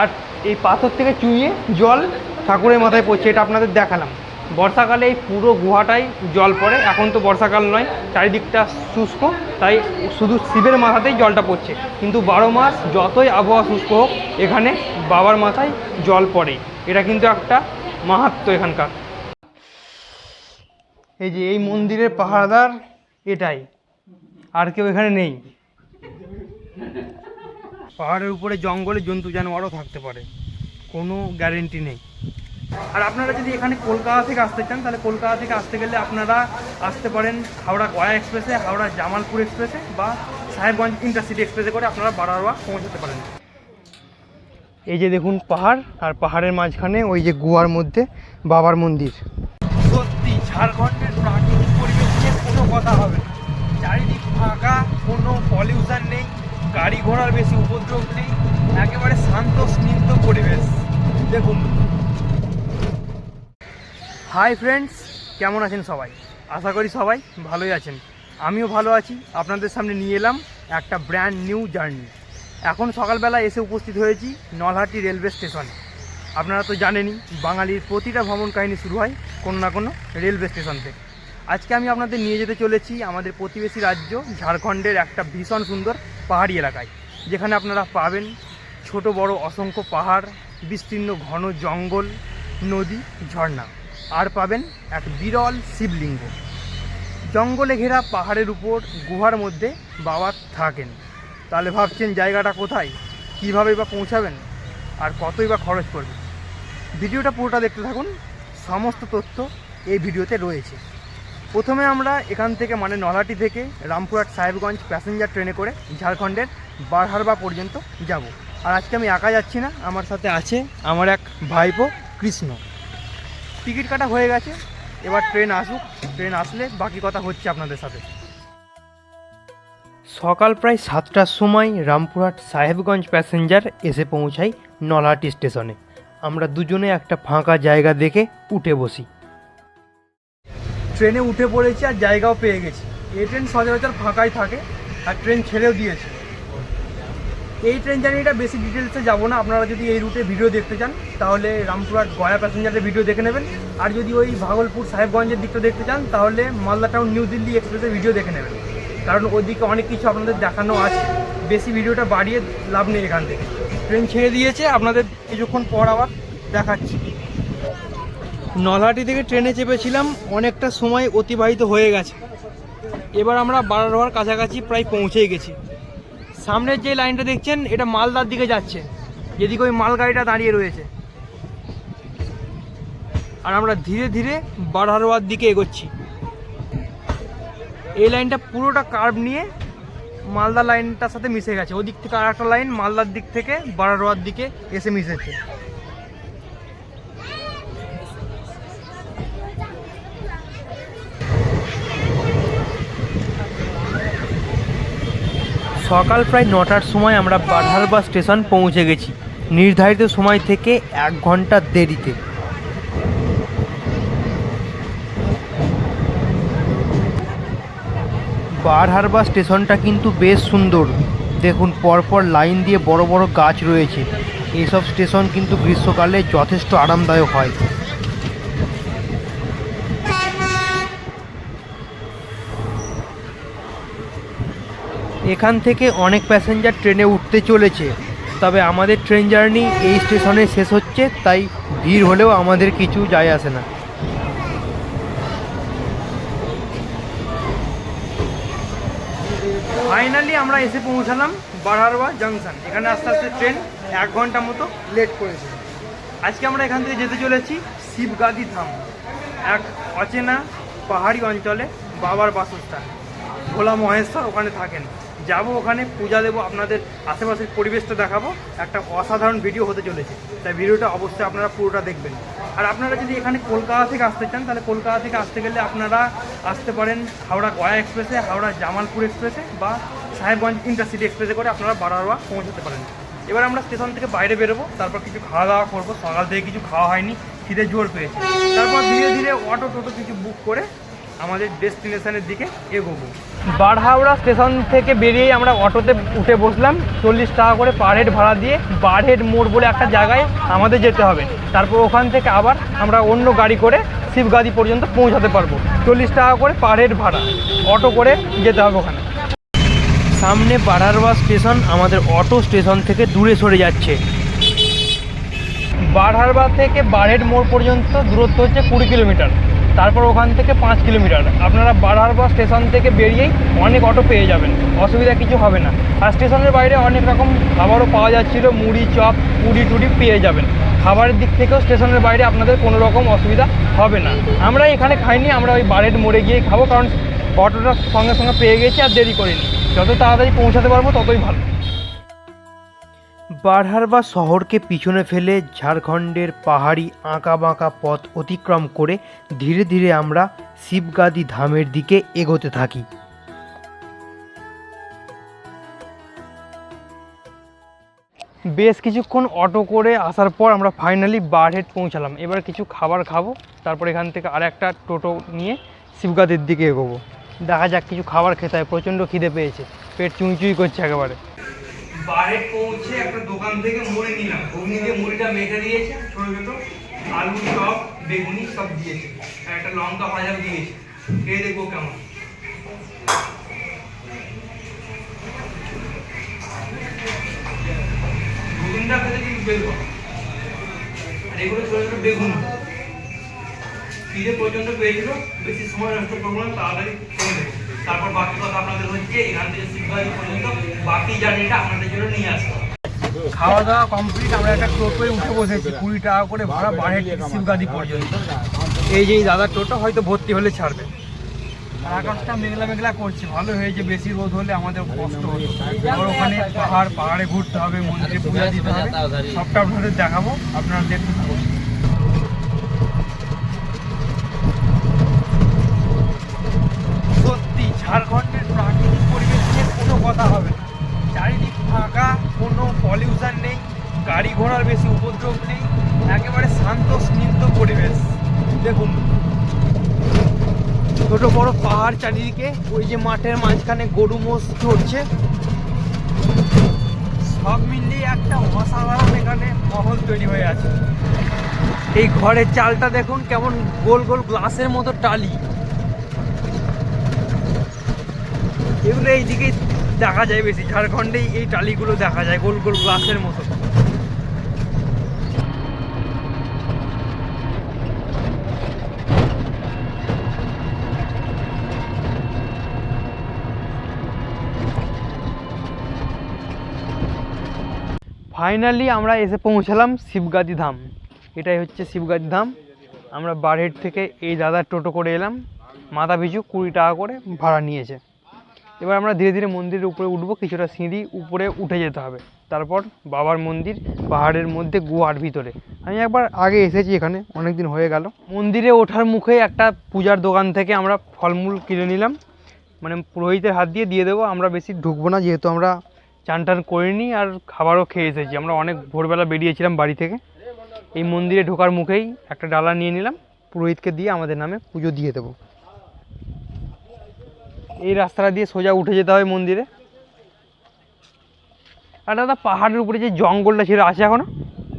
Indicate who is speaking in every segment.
Speaker 1: আর এই পাথর থেকে চুইয়ে জল ঠাকুরের মাথায় পড়ছে, এটা আপনাদের দেখালাম। বর্ষাকালে এই পুরো গুহাটাই জল পড়ে, এখন তো বর্ষাকাল নয়, চারিদিকটা শুষ্ক, তাই শুধু শিবের মাথাতেই জলটা পড়ছে। কিন্তু বারো মাস যতই আবহাওয়া শুষ্ক হোক, এখানে বাবার মাথায় জল পড়ে। এটা কিন্তু একটা মাহাত্ম এখানকার। এই যে এই মন্দিরের পাহারাদার এটাই, আর কেউ এখানে নেই। পাহাড়ের উপরে জঙ্গলে জন্তু জানোয়ারও থাকতে পারে। কোনো গ্যারেন্টি নেই। আর আপনারা যদি এখানে কলকাতা থেকে আসতে চান, তাহলে কলকাতা থেকে আসতে গেলে আপনারা আসতে পারেন হাওড়া গয়া এক্সপ্রেসে হাওড়া জামালপুর এক্সপ্রেসে বা সাহেবগঞ্জ ইন্টারসিটি এক্সপ্রেসে করে আপনারা বারারোয়া পৌঁছাতে পারেন। এই যে দেখুন পাহাড়, আর পাহাড়ের মাঝখানে ওই যে গুহার মধ্যে বাবার মন্দির। সত্যি ঝাড়খণ্ডের প্রাকৃতিক পরিবেশ নিয়ে কোনো কথা হবে চারিদিক ফাঁকা, কোনো পলিউশন গাড়ি ঘোড়ার বেশি উপদ্রব নেই, একেবারে শান্ত, স্নিগ্ধ পরিবেশ। দেখুন। হাই ফ্রেন্ডস কেমন আছেন সবাই? আশা করি সবাই ভালোই আছেন। আমিও ভালো আছি। আপনাদের সামনে নিয়ে এলাম একটা ব্র্যান্ড নিউ জার্নি এখন সকালবেলা এসে উপস্থিত হয়েছি নলহাটি রেলওয়ে স্টেশনে আপনারা তো জানেনই, বাঙালির প্রতিটা ভ্রমণ কাহিনী শুরু হয় কোনো না কোনো রেলওয়ে স্টেশন থেকে। আজকে আমি আপনাদের নিয়ে যেতে চলেছি আমাদের প্রতিবেশী রাজ্য, ঝাড়খণ্ডের একটা ভীষণ সুন্দর পাহাড়ি এলাকায়, যেখানে আপনারা পাবেন ছোট, বড়, অসংখ্য পাহাড়, বিস্তীর্ণ, ঘন জঙ্গল, নদী, ঝর্ণা, আর পাবেন এক বিরল শিবলিঙ্গ। জঙ্গলে ঘেরা পাহাড়ের উপর গুহার মধ্যে বাবা থাকেন। তাহলে ভাবছেন জায়গাটা কোথায়? কীভাবে বা পৌঁছাবেন? আর কতই বা খরচ পড়বে ভিডিওটা পুরোটা দেখতে থাকুন। সমস্ত তথ্য এই ভিডিওতে রয়েছে। প্রথমে আমরা এখান থেকে মানে নলহাটি থেকে রামপুরহাট সাহেবগঞ্জ প্যাসেঞ্জার ট্রেনে করে ঝাড়খণ্ডের বারহারবা পর্যন্ত যাব। আর আজকে আমি একা যাচ্ছি না, আমার সাথে আছে আমার এক ভাইপো, কৃষ্ণ। টিকিট কাটা হয়ে গেছে, এবার ট্রেন আসুক। ট্রেন আসলে বাকি কথা হচ্ছে আপনাদের সাথে। সকাল প্রায় সাতটার সময় রামপুরহাট সাহেবগঞ্জ প্যাসেঞ্জার এসে পৌঁছাই নলহাটি স্টেশনে। আমরা দুজনে একটা ফাঁকা জায়গা দেখে উঠে বসি। ট্রেনে উঠে পড়েছি আর জায়গাও পেয়ে গেছি। এই ট্রেন সচরাচর ফাঁকাই থাকে আর ট্রেন ছেড়েও দিয়েছে। এই ট্রেন জার্নিটা বেশি ডিটেলসে যাব না। আপনারা যদি এই রুটে ভিডিও দেখতে চান, তাহলে রামপুরহাট গয়া প্যাসেঞ্জারের ভিডিও দেখে নেবেন। আর যদি ওই ভাগলপুর সাহেবগঞ্জের দিকটা দেখতে চান, তাহলে মালদা টাউন নিউ দিল্লি এক্সপ্রেসের ভিডিও দেখে নেবেন। কারণ ওইদিকে অনেক কিছু আপনাদের দেখানো আছে। বেশি ভিডিওটা বাড়িয়ে লাভ নেই এখান থেকে। ট্রেন ছেড়ে দিয়েছে। আপনাদের কিছুক্ষণ পর আবার দেখাচ্ছি। নলহাটি থেকে ট্রেনে চেপেছিলাম, অনেকটা সময় অতিবাহিত হয়ে গেছে। এবার আমরা বারারোয়ার কাছাকাছি প্রায় পৌঁছেই গেছি। সামনের যে লাইনটা দেখছেন, এটা মালদার দিকে যাচ্ছে। যেদিকে ওই মালগাড়িটা দাঁড়িয়ে রয়েছে। আর আমরা ধীরে ধীরে বারহারোয়ার দিকে এগোচ্ছি। এই লাইনটা পুরোটা কার্ভ নিয়ে মালদা লাইনটার সাথে মিশে গেছে। ওদিক থেকে আর একটা লাইন মালদার দিক থেকে বারারোয়ার দিকে এসে মিশেছে। সকাল প্রায় নটার সময় আমরা বারহারবা স্টেশন পৌঁছে গেছি, নির্ধারিত সময় থেকে এক ঘণ্টা দেরিতে। বারহারবা স্টেশনটা কিন্তু বেশ সুন্দর। দেখুন, পরপর লাইন দিয়ে বড় বড় গাছ রয়েছে। এইসব স্টেশন কিন্তু গ্রীষ্মকালে যথেষ্ট আরামদায়ক হয়। এখান থেকে অনেক প্যাসেঞ্জার ট্রেনে উঠতে চলেছে। তবে আমাদের ট্রেন জার্নি এই স্টেশনে শেষ হচ্ছে, তাই ভিড় হলেও আমাদের কিছু যায় আসে না। ফাইনালি আমরা এসে পৌঁছালাম বারহারবা জাংশন এখানে আস্তে আস্তে ট্রেন এক ঘণ্টা মতো লেট করেছে। আজকে আমরা এখান থেকে যেতে চলেছি শিবগাদি ধাম, এক অচেনা পাহাড়ি অঞ্চলে বাবার বাসস্থান। ভোলা মহেশ্বর ওখানে থাকেন। যাব ওখানে, পূজা দেবো, আপনাদের আশেপাশের পরিবেশটা দেখাবো। একটা অসাধারণ ভিডিও হতে চলেছে। তাই ভিডিওটা অবশ্যই আপনারা পুরোটা দেখবেন। আর আপনারা যদি এখানে কলকাতা থেকে আসতে চান, তাহলে কলকাতা থেকে আসতে গেলে আপনারা আসতে পারেন হাওড়া গয়া এক্সপ্রেসে হাওড়া জামালপুর এক্সপ্রেসে বা সাহেবগঞ্জ ইন্টারসিটি এক্সপ্রেসে করে আপনারা বারারোয়া পৌঁছাতে পারেন। এবার আমরা স্টেশন থেকে বাইরে বেরোবো, তারপর কিছু খাওয়া দাওয়া করব। সকাল থেকে কিছু খাওয়া হয়নি, খিদে জোর পেয়েছে। তারপর ধীরে ধীরে অটো টোটো কিছু বুক করে আমাদের ডেস্টিনেশনের দিকে এগোবো। বারহাওড়া স্টেশন থেকে বেরিয়েই আমরা অটোতে উঠে বসলাম। চল্লিশ টাকা করে পার হেড ভাড়া দিয়ে বার হেড মোড় বলে একটা জায়গায় আমাদের যেতে হবে। তারপর ওখান থেকে আবার আমরা অন্য গাড়ি করে শিবগাদি পর্যন্ত পৌঁছাতে পারব। চল্লিশ টাকা করে পার হেড ভাড়া। অটো করে যেতে হবে ওখানে। সামনে বারহারবা স্টেশন আমাদের অটো স্টেশন থেকে দূরে সরে যাচ্ছে। বারহারবা থেকে বারহেড মোড় পর্যন্ত দূরত্ব হচ্ছে কুড়ি কিলোমিটার। তারপর ওখান থেকে পাঁচ কিলোমিটার। আপনারা বারহারবা স্টেশন থেকে বেরিয়েই অনেক অটো পেয়ে যাবেন। অসুবিধা কিছু হবে না। আর স্টেশনের বাইরে অনেক রকম খাবারও পাওয়া যাচ্ছিল। মুড়ি, চপ, পুরি টুরি পেয়ে যাবেন। খাবারের দিক থেকেও স্টেশনের বাইরে আপনাদের কোনো রকম অসুবিধা হবে না। আমরা এখানে খাইনি, আমরা ওই বারহেড মোড়ে গিয়েই খাব। কারণ অটোটা সঙ্গে সঙ্গে পেয়ে গেছি আর দেরি করিনি। যত তাড়াতাড়ি পৌঁছাতে পারব ততই ভালো। বারহারবা শহরকে পিছনে ফেলে ঝাড়খণ্ডের পাহাড়ি আঁকা বাঁকা পথ অতিক্রম করে ধীরে ধীরে আমরা শিবগাদি ধামের দিকে এগোতে থাকি। বেশ কিছুক্ষণ অটো করে আসার পর আমরা ফাইনালি বারহেড পৌঁছালাম। এবার কিছু খাবার খাব, তারপর এখান থেকে আর একটা টোটো নিয়ে শিবগাদির দিকে এগোবো। দেখা যাক কিছু খাবার খেতে হয়, প্রচণ্ড খিদে পেয়েছে, পেট চুঁই চুঁই করছে একেবারে। বারে পৌঁছে একটা দোকান থেকে মুড়ি নিলাম। ঘুগনি দিয়ে মুড়িটা মেখে দিয়েছে, ছোট ছোট, আলু চপ, বেগুনি সব দিয়েছে। একটা লঙ্কা ভাজা দিয়েছে। খেয়ে দেখব কেমন। ঘুগনিটা খেতে কিন্তু বেরবো আর এগুলো ছোট ছোট বেগুন। খিদে পর্যন্ত পেয়েছিল, বেশি সময় নষ্ট করব না, তাড়াতাড়ি দেবো তারপর বাকি কথা আপনাদের হচ্ছে এখান থেকে শিবগাড়ি পর্যন্ত বাকি জার্নিটা আপনাদের জন্য নিয়ে আসব। খাওয়া দাওয়া কমপ্লিট আমরা একটা টোটোয় উঠে বসেছি, কুড়ি টাকা করে ভাড়া বাড়ে শিবগাদি পর্যন্ত। এই যে দাদার টোটো হয়তো ভর্তি হলে ছাড়বে। আকাশটা মেঘলা মেঘলা করছে, ভালো হয়েছে, বেশি রোদ হলে আমাদের কষ্ট হতো। আবার ওখানে পাহাড়, পাহাড়ে ঘুরতে হবে, মন্দিরে পূজা দিতে হবে। সবটা আপনাদের দেখাবো, আপনারা দেখতে চারিদিকে ওই যে মাঠের মাঝখানে গরু মোষ চড়ছে। সব মিলিয়ে একটা অসাধারণ এখানে মহল তৈরি হয়ে আছে। এই ঘরের চালটা দেখুন কেমন গোল গোল গ্লাসের মতো টালি। এগুলো এইদিকে দেখা যায় বেশি। ঝাড়খণ্ডেই এই টালিগুলো দেখা যায়, গোল গোল গ্লাসের মতো। ফাইনালি আমরা এসে পৌঁছালাম শিবগাদি ধাম। এটাই হচ্ছে শিবগাদি ধাম। আমরা বারহেড থেকে এই দাদার টোটো করে এলাম। মাথা পিছু কুড়ি টাকা করে ভাড়া নিয়েছে। এবার আমরা ধীরে ধীরে মন্দিরের উপরে উঠবো, কিছুটা সিঁড়ি উপরে উঠে যেতে হবে। তারপর বাবার মন্দির পাহাড়ের মধ্যে, গুহার ভিতরে। আমি একবার আগে এসেছি এখানে অনেক দিন হয়ে গেল। মন্দিরে ওঠার মুখে একটা পূজার দোকান থেকে আমরা ফলমূল কিনে নিলাম। মানে পুরোহিতের হাত দিয়ে দিয়ে দেবো, আমরা বেশি ঢুকবো না, যেহেতু আমরা চান টান করিনি আর খাবারও খেয়ে এসেছি। আমরা অনেক ভোরবেলা বেরিয়েছিলাম বাড়ি থেকে। এই মন্দিরে ঢোকার মুখেই একটা ডালা নিয়ে নিলাম। পুরোহিতকে দিয়ে আমাদের নামে পুজো দিয়ে দেবো। এই রাস্তাটা দিয়ে সোজা উঠে যেতে হয় মন্দিরে। আর দাদা পাহাড়ের উপরে যে জঙ্গলটা ছিল আছে এখনও?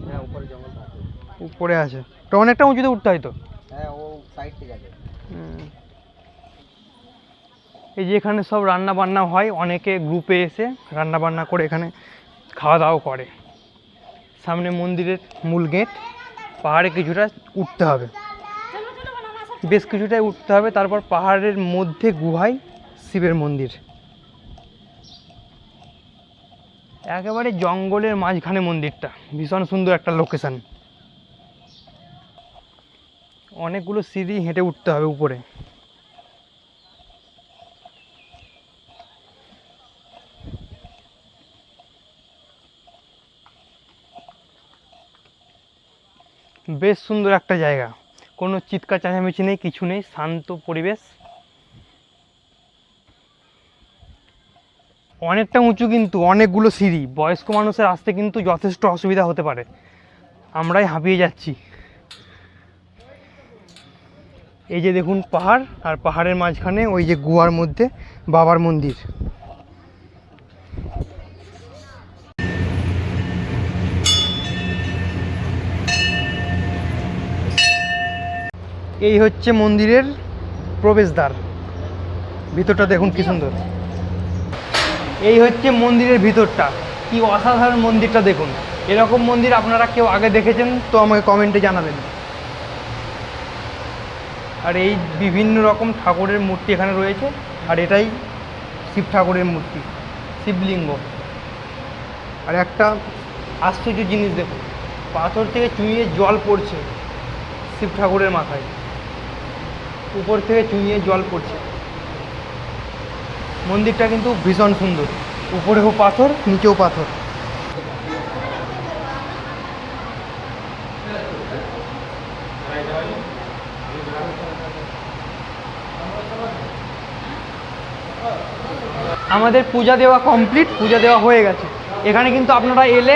Speaker 2: হ্যাঁ উপরে আছে।
Speaker 1: উপরে আছে। তো অনেকটা উঁচুতে উঠতে হয় তো?
Speaker 2: হ্যাঁ ও সাইড থেকে আছে
Speaker 1: হুম। এই যে এখানে সব রান্না বান্না হয়, অনেকে গ্রুপে এসে রান্না বান্না করে এখানে খাওয়া দাওয়া করে। সামনে মন্দিরের মূল গেট, পাহাড়ে কিছুটা উঠতে হবে। বেশ কিছুটাই উঠতে হবে, তারপর পাহাড়ের মধ্যে গুহায় শিবের মন্দির। একেবারে জঙ্গলের মাঝখানে মন্দিরটা, ভীষণ সুন্দর একটা লোকেশান অনেকগুলো সিঁড়ি হেঁটে উঠতে হবে উপরে। বেশ সুন্দর একটা জায়গা। কোনো চিৎকার চেঁচামেচি নেই, কিছু নেই, শান্ত পরিবেশ। অনেকটা উঁচু কিন্তু, অনেকগুলো সিঁড়ি। বয়স্ক মানুষের আসতে কিন্তু যথেষ্ট অসুবিধা হতে পারে। আমরাই হাঁপিয়ে যাচ্ছি। এই যে দেখুন পাহাড়, আর পাহাড়ের মাঝখানে ওই যে গুহার মধ্যে বাবার মন্দির। এই হচ্ছে মন্দিরের প্রবেশদ্বার। ভিতরটা দেখুন কি সুন্দর। এই হচ্ছে মন্দিরের ভিতরটা। কি অসাধারণ মন্দিরটা দেখুন। এরকম মন্দির আপনারা কেউ আগে দেখেছেন, তো আমাকে কমেন্টে জানাবেন। আর এই বিভিন্ন রকম ঠাকুরের মূর্তি এখানে রয়েছে, আর এটাই শিব ঠাকুরের মূর্তি, শিবলিঙ্গ। আর একটা আশ্চর্য জিনিস দেখুন, পাথর থেকে চুইয়ে জল পড়ছে শিব ঠাকুরের মাথায়। উপর থেকে চুইয়ে জল পড়ছে। মন্দিরটা কিন্তু ভীষণ সুন্দর। উপরেও পাথর, নিচেও পাথর। আমাদের পূজা দেওয়া কমপ্লিট পূজা দেওয়া হয়ে গেছে। এখানে কিন্তু আপনারা এলে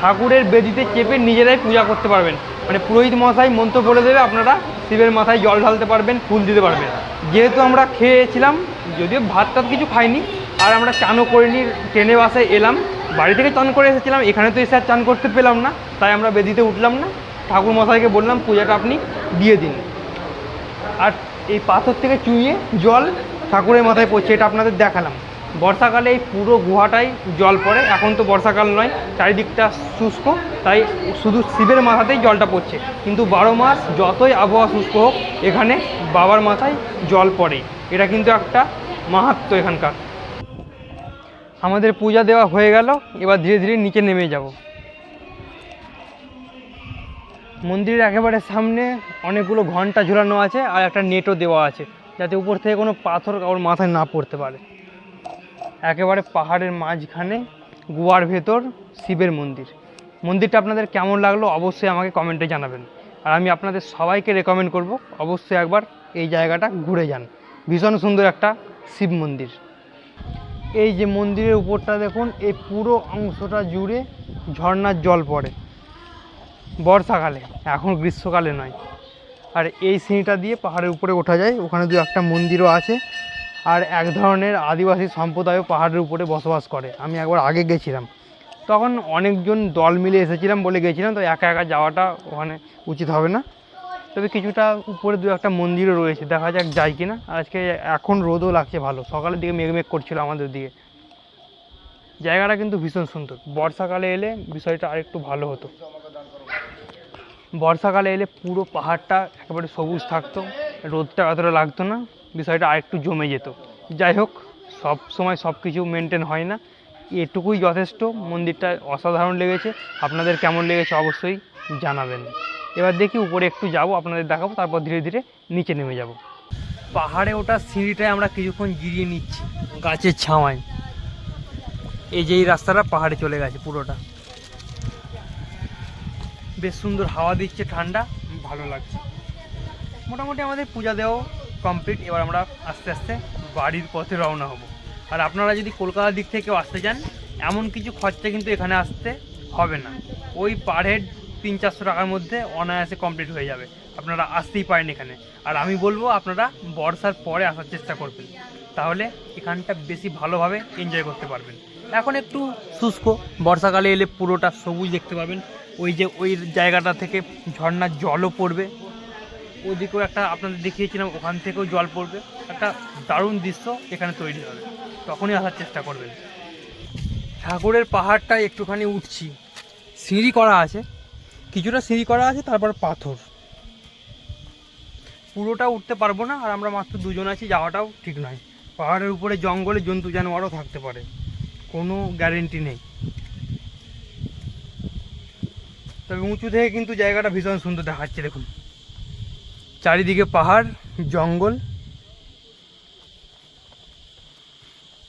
Speaker 1: ঠাকুরের বেদিতে চেপে নিজেরাই পূজা করতে পারবেন। মানে পুরোহিত মশাই মন্ত্র বলে দেবে, আপনারা শিবের মাথায় জল ঢালতে পারবেন, ফুল দিতে পারবেন। যেহেতু আমরা খেয়েছিলাম, যদিও ভাত টাত কিছু খাইনি, আর আমরা চানও করিনি, ট্রেনে বাসে এলাম, বাড়ি থেকে চান করে এসেছিলাম, এখানে তো এসে আর চান করতে পেলাম না, তাই আমরা বেদিতে উঠলাম না। ঠাকুর মশাইকে বললাম, পূজাটা আপনি দিয়ে দিন। আর এই পাথর থেকে চুইয়ে জল ঠাকুরের মাথায় পড়ছে, এটা আপনাদের দেখালাম। বর্ষাকালে এই পুরো গুহাটাই জল পড়ে। এখন তো বর্ষাকাল নয়, চারিদিকটা শুষ্ক, তাই শুধু শিবের মাথাতেই জলটা পড়ছে। কিন্তু বারো মাস যতই আবহাওয়া শুষ্ক হোক, এখানে বাবার মাথায় জল পড়ে। এটা কিন্তু একটা মাহাত্ম এখানকার। আমাদের পূজা দেওয়া হয়ে গেল, এবার ধীরে ধীরে নিচে নেমে যাব। মন্দিরের একেবারে সামনে অনেকগুলো ঘণ্টা ঝুলানো আছে আর একটা নেটও দেওয়া আছে, যাতে উপর থেকে কোনো পাথর কারোর মাথায় না পড়তে পারে। একেবারে পাহাড়ের মাঝখানে গুয়ার ভেতর শিবের মন্দির। মন্দিরটা আপনাদের কেমন লাগল অবশ্যই আমাকে কমেন্টে জানাবেন। আর আমি আপনাদের সবাইকে রেকমেন্ড করব অবশ্যই একবার এই জায়গাটা ঘুরে যান। ভীষণ সুন্দর একটা শিব মন্দির। এই যে মন্দিরের উপরটা দেখুন, এই পুরো অংশটা জুড়ে ঝর্নার জল পড়ে। বর্ষাকালে, এখন গ্রীষ্মকালে নয়। আর এই সিঁড়িটা দিয়ে পাহাড়ের উপরে ওঠা যায়। ওখানে দু একটা মন্দিরও আছে। আর এক ধরনের আদিবাসী সম্প্রদায়ও পাহাড়ের উপরে বসবাস করে। আমি একবার আগে গেছিলাম। তখন অনেকজন দল মিলে এসেছিলাম বলে গেছিলাম, তো একা একা যাওয়াটা ওখানে উচিত হবে না। তবে কিছুটা উপরে দু একটা মন্দিরও রয়েছে, দেখা যাক যাই কিনা। আজকে এখন রোদও লাগছে ভালো, সকালের দিকে মেঘ মেঘ করছিল আমাদের দিকে। জায়গাটা কিন্তু ভীষণ সুন্দর। বর্ষাকালে এলে বিষয়টা আরেকটু ভালো হতো। বর্ষাকালে এলে পুরো পাহাড়টা একেবারে সবুজ থাকতো, রোদটা অতটা লাগতো না। বিষয়টা আরেকটু জমে যেত। যাই হোক, সব সময় সব কিছু মেনটেন হয় না। এটুকুই যথেষ্ট। মন্দিরটা অসাধারণ লেগেছে। আপনাদের কেমন লেগেছে অবশ্যই জানাবেন। এবার দেখি উপরে একটু যাব, আপনাদের দেখাবো, তারপর ধীরে ধীরে নিচে নেমে যাব। পাহাড়ে ওটা সিঁড়িটায় আমরা কিছুক্ষণ জিরিয়ে নিচ্ছি, গাছের ছাওয়ায়। এই যে এই রাস্তাটা পাহাড়ে চলে গেছে পুরোটা। বেশ সুন্দর হাওয়া দিচ্ছে, ঠান্ডা, ভালো লাগছে। মোটামুটি আমাদের পূজা দেওয়া কমপ্লিট এবার আমরা আস্তে আস্তে বাড়ির পথে রওনা হব। আর আপনারা যদি কলকাতার দিক থেকেও আসতে চান, এমন কিছু খরচা কিন্তু এখানে আসতে হবে না। ওই পার হেড তিন চারশো টাকার মধ্যে অনায়াসে কমপ্লিট হয়ে যাবে। আপনারা আসতেই পারেন এখানে। আর আমি বলব, আপনারা বর্ষার পরে আসার চেষ্টা করবেন। তাহলে এখানটা বেশি ভালোভাবে এনজয় করতে পারবেন। এখন একটু শুষ্ক। বর্ষাকালে এলে পুরোটা সবুজ দেখতে পাবেন। ওই যে ওই জায়গাটা থেকে ঝর্ণার জলও পড়বে। ওদিকেও একটা আপনাদের দেখিয়েছিলাম, ওখান থেকেও জল পড়বে। একটা দারুণ দৃশ্য এখানে তৈরি হবে। তখনই আসার চেষ্টা করবেন। ঠাকুরের পাহাড়টা একটুখানি উঠছি। সিঁড়ি করা আছে। কিছুটা সিঁড়ি করা আছে, তারপর পাথর। পুরোটা উঠতে পারব না, আর আমরা মাত্র দুজন আছি, যাওয়াটাও ঠিক নয়। পাহাড়ের উপরে জঙ্গলে জন্তু জানোয়ারও থাকতে পারে। কোনো গ্যারেন্টি নেই। তবে উঁচু থেকে কিন্তু জায়গাটা ভীষণ সুন্দর দেখাচ্ছে, দেখুন। চারিদিকে পাহাড় জঙ্গল।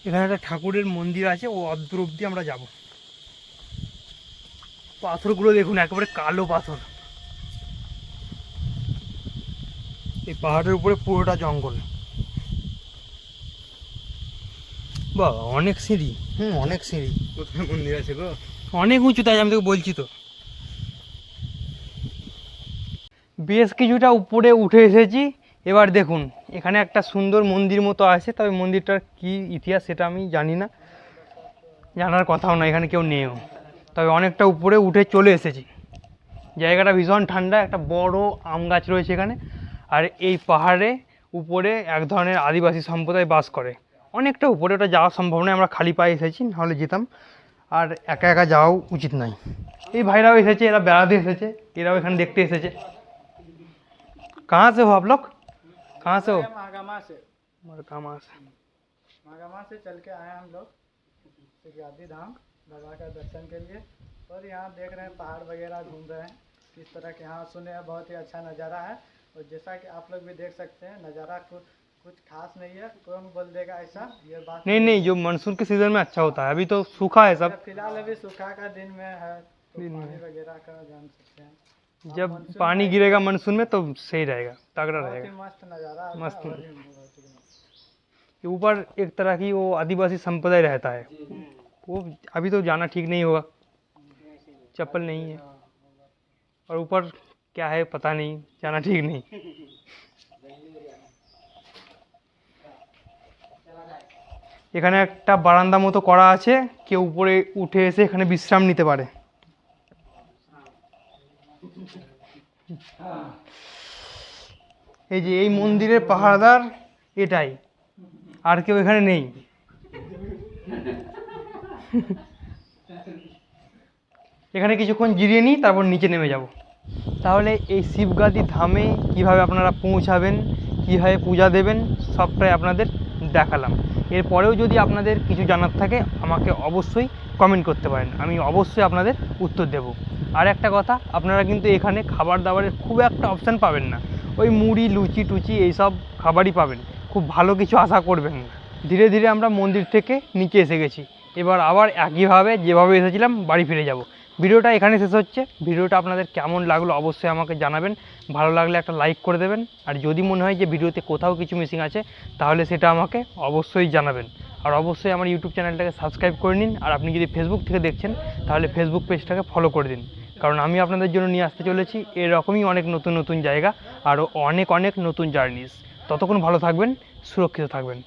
Speaker 1: এখানে একটা ঠাকুরের মন্দির আছে ও অদ্দূর অব্দি আমরা যাব। পাথরগুলো দেখুন একেবারে কালো পাথর। এই পাহাড়ের উপরে পুরোটা জঙ্গল। বাহ অনেক সিঁড়ি। হুম অনেক সিঁড়ি।
Speaker 2: কোথায় মন্দির আছে গো?
Speaker 1: অনেক উঁচু তাই আমি তোকে বলছি তো। বেশ কিছুটা উপরে উঠে এসেছি। এবার দেখুন, এখানে একটা সুন্দর মন্দির মতো আছে, তবে মন্দিরটার কি ইতিহাস সেটা আমি জানি না। জানার কথাও না, এখানে কেউ নেও তবে অনেকটা উপরে উঠে চলে এসেছি। জায়গাটা ভীষণ ঠান্ডা, একটা বড় আম গাছ রয়েছে এখানে, আর এই পাহাড়ে উপরে এক ধরনের আদিবাসী সম্প্রদায় বাস করে। অনেকটা উপরে, ওটা যাওয়া সম্ভব নয় আমরা খালি পায়ে এসেছি নাহলে যেতাম। আর একা একা যাওয়াও উচিত নয়। এই ভাইরাও এসেছে, এরা বেড়াতে এসেছে, এরাও এখানে দেখতে এসেছে। कहाँ से हो आप लोग? कहाँ से हो?
Speaker 3: मागामा से।
Speaker 1: मरकामा से।
Speaker 3: मागामा से चल के आए हम लोग धाम बाबा का दर्शन के लिए। और यहाँ देख रहे हैं पहाड़ वगैरह घूम रहे हैं। किस तरह के यहाँ सुने हैं बहुत ही अच्छा नज़ारा है। और जैसा कि आप लोग भी देख सकते हैं नज़ारा कुछ खास नहीं है कौन बोल देगा ऐसा ये बात
Speaker 1: नहीं नहीं जो मानसून के सीज़न में अच्छा होता है अभी तो सूखा है सब।
Speaker 3: फ़िलहाल अभी सूखा का दिन में है तो
Speaker 1: दिन
Speaker 3: वगैरह का जान सकते हैं।
Speaker 1: जब पानी गिरेगा मानसून में तो सही रहेगा तगड़ा
Speaker 3: बहुत
Speaker 1: रहेगा
Speaker 3: ही मस्त नज़ारा है
Speaker 1: मस्त।
Speaker 3: और ही बहुत ही मस्त।
Speaker 1: ये ऊपर एक तरह की वो आदिवासी संप्रदाय रहता है वो अभी तो जाना ठीक नहीं होगा चप्पल नहीं है और ऊपर क्या है पता नहीं जाना ठीक नहीं এখানে একটা বারান্দা মতো করা আছে কেউ উপরে উঠে এসে এখানে বিশ্রাম নিতে পারে এই যে এই মন্দিরের পাহারাদার এটাই। আর কেউ এখানে নেই। এখানে কিছুক্ষণ জিরিয়ে নিই, তারপর নিচে নেমে যাব। তাহলে এই শিবগাদি ধামে কীভাবে আপনারা পৌঁছাবেন, কীভাবে পূজা দেবেন, সবটাই আপনাদের দেখালাম। এরপরেও যদি আপনাদের কিছু জানার থাকে, আমাকে অবশ্যই কমেন্ট করতে পারেন। আমি অবশ্যই আপনাদের উত্তর দেব। আর একটা কথা, আপনারা কিন্তু এখানে খাবার দাবারের খুব একটা অপশান পাবেন না। ওই মুড়ি, লুচি টুচি এইসব খাবারই পাবেন। খুব ভালো কিছু আশা করবেন না। ধীরে ধীরে আমরা মন্দির থেকে নিচে এসে গেছি। এবার আবার একইভাবে যেভাবে এসেছিলাম, বাড়ি ফিরে যাব। ভিডিওটা এখানে শেষ হচ্ছে। ভিডিওটা আপনাদের কেমন লাগল অবশ্যই আমাকে জানাবেন। ভালো লাগলে একটা লাইক করে দেবেন। আর যদি মনে হয় যে ভিডিওতে কোথাও কিছু মিসিং আছে, তাহলে সেটা আমাকে অবশ্যই জানাবেন। আর অবশ্যই আমার ইউটিউব চ্যানেলটাকে সাবস্ক্রাইব করে নিন। আর আপনি যদি ফেসবুক থেকে দেখছেন, তাহলে ফেসবুক পেজটাকে ফলো করে দিন। কারণ আমি আপনাদের জন্য নিয়ে আসতে চলেছি। এরকমই অনেক নতুন নতুন জায়গা, আরও অনেক অনেক নতুন জার্নিস ততক্ষণ ভালো থাকবেন, সুরক্ষিত থাকবেন।